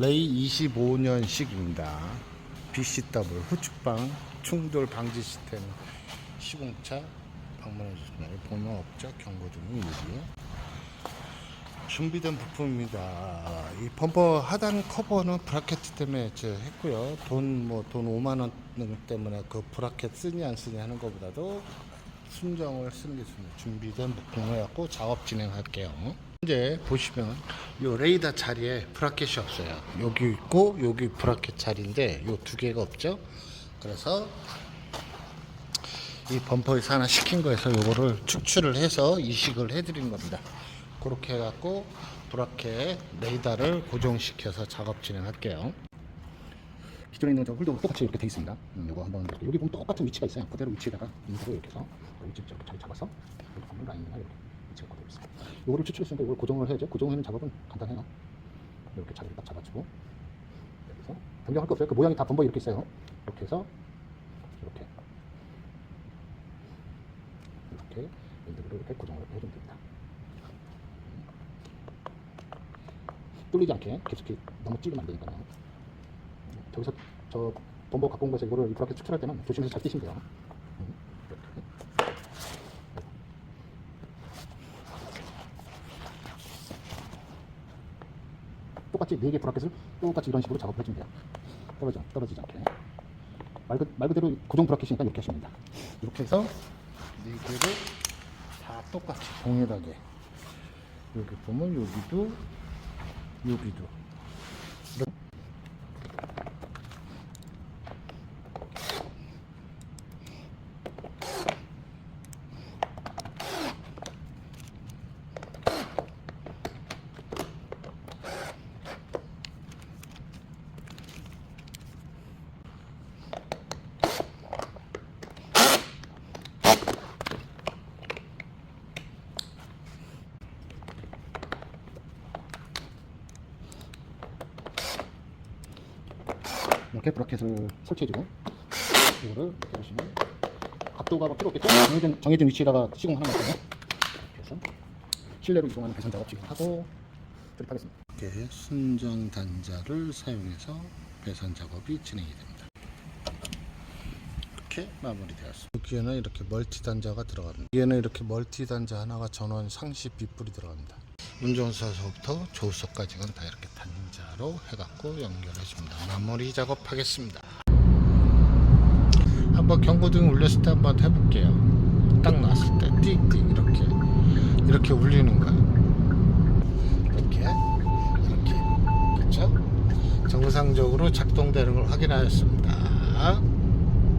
레이 25년식입니다. BCW 후측방 충돌 방지 시스템 시공차 방문해 주시면 번호 없죠 경고등이 준비된 부품입니다. 이 범퍼 하단 커버는 브라켓 때문에 저 했고요. 돈 뭐돈 5만 원 때문에 그 브라켓 쓰니 안 쓰니 하는 것보다도 순정을 쓰는 게 좋습니다. 준비된 부품을 갖고 작업 진행할게요. 현재 보시면 요 레이더 자리에 브라켓이 없어요. 여기 있고 여기 브라켓 자리인데 요 두 개가 없죠. 그래서 이 범퍼에서 하나 시킨 거에서 요거를 축출을 해서 이식을 해드린 겁니다. 그렇게 해갖고 브라켓 레이더를 고정시켜서 작업 진행할게요. 기존에 있는 저 홀도 똑같이 이렇게 돼 있습니다. 음, 요거 한번 여기 보면 똑같은 위치가 있어요. 그대로 위치에다가 인수로 이렇게 해서 이렇게 잘 잡아서 라인이나 이렇게 위치가 그대로 있어요. 요거를 추출했으니까 이걸 고정을 해야죠. 고정하는 작업은 간단해요. 이렇게 자리를 딱 잡아주고 여기서 변경할 거 없어요. 그 모양이 다 범벅 이렇게 있어요. 이렇게 해서 이렇게 이렇게 엔드로 이렇게 고정을 해주면 됩니다. 뚫리지 않게 깊숙이 너무 찌르면 안 되니까요. 저기서 저 범버 갖고 온 거에서 이거를 이렇게 추출할 때는 조심해서 잘 뛰시면 돼요. 음, 이렇게. 똑같이 네개 브라켓을 똑같이 이런 식으로 작업해 주면 돼요. 떨어져 떨어지지 않게. 말, 그, 말 그대로 고정 브라켓이니까 이렇게 하시면 됩니다. 이렇게 해서 네 개를 다 똑같이 동일하게 여기 보면 여기도 여기도 이렇게 브라켓을 설치해주고 이거를 이렇게 보시면 각도가 뭐 필요 없겠죠? 정해진, 정해진 위치에다가 시공하는 거거든요 그래서 실내로 이동하는 배선 작업 지금 하고 조립하겠습니다. 이렇게 순정 단자를 사용해서 배선 작업이 진행이 됩니다. 이렇게 마무리되었습니다. 여기에는 이렇게 멀티 단자가 들어갑니다. 여기에는 이렇게 멀티 단자 하나가 전원 상시 빗불이 들어갑니다. 운전사서부터 조수석까지는 다 이렇게 단자로 해갖고 연결해 줍니다. 마무리 작업하겠습니다. 한번 경고등 울렸을 때 한번 해볼게요. 딱 놨을 때 띡띡 이렇게 이렇게 울리는 거예요. 이렇게 이렇게 그렇죠? 정상적으로 작동되는 걸 확인하였습니다.